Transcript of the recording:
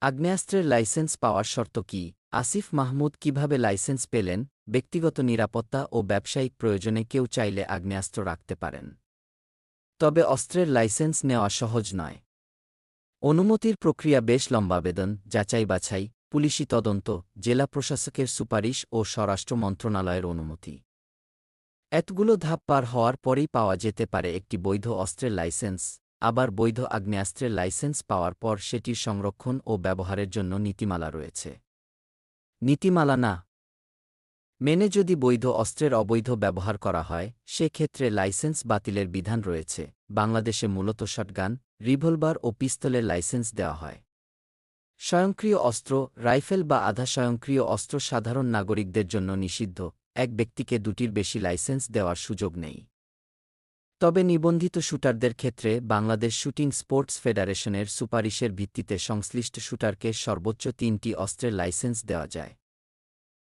আগ্নেয়াস্ত্রের licence পাওয়ার শর্ত কি? আসিফ মাহমুদ কীভাবে লাইসেন্স পেলেন? ব্যক্তিগত নিরাপত্তা ও ব্যবসায়িক প্রয়োজনে কেউ চাইলে আগ্নেয়াস্ত্র রাখতে পারেন। তবে অস্ত্রের লাইসেন্স নেওয়া সহজ নয়। অনুমতির প্রক্রিয়া বেশ লম্বাবেদন যাচাই বাছাই, পুলিশি তদন্ত, জেলা প্রশাসকের সুপারিশ ও স্বরাষ্ট্র মন্ত্রণালয়ের অনুমতি। এতগুলো ধাপ পার হওয়ার পরেই পাওয়া যেতে পারে একটি বৈধ অস্ত্রের লাইসেন্স। আবার বৈধ আগ্নেয়াস্ত্রের লাইসেন্স পাওয়ার পর সেটির সংরক্ষণ ও ব্যবহারের জন্য নীতিমালা রয়েছে। নীতিমালা না। মেনে যদি বৈধ অস্ত্রের অবৈধ ব্যবহার করা হয়, সেক্ষেত্রে লাইসেন্স বাতিলের বিধান রয়েছে। বাংলাদেশে মূলত শটগান, রিভলভার ও পিস্তলের লাইসেন্স দেওয়া হয়। স্বয়ংক্রিয় অস্ত্র, রাইফেল বা আধা স্বয়ংক্রিয় অস্ত্র সাধারণ নাগরিকদের জন্য নিষিদ্ধ। এক ব্যক্তিকে দুটির বেশি লাইসেন্স দেওয়ার সুযোগ নেই। তবে নিবন্ধিত শুটারদের ক্ষেত্রে বাংলাদেশ শুটিং স্পোর্টস ফেডারেশনের সুপারিশের ভিত্তিতে সংশ্লিষ্ট শুটারকে সর্বোচ্চ তিনটি অস্ত্রের লাইসেন্স দেওয়া যায়।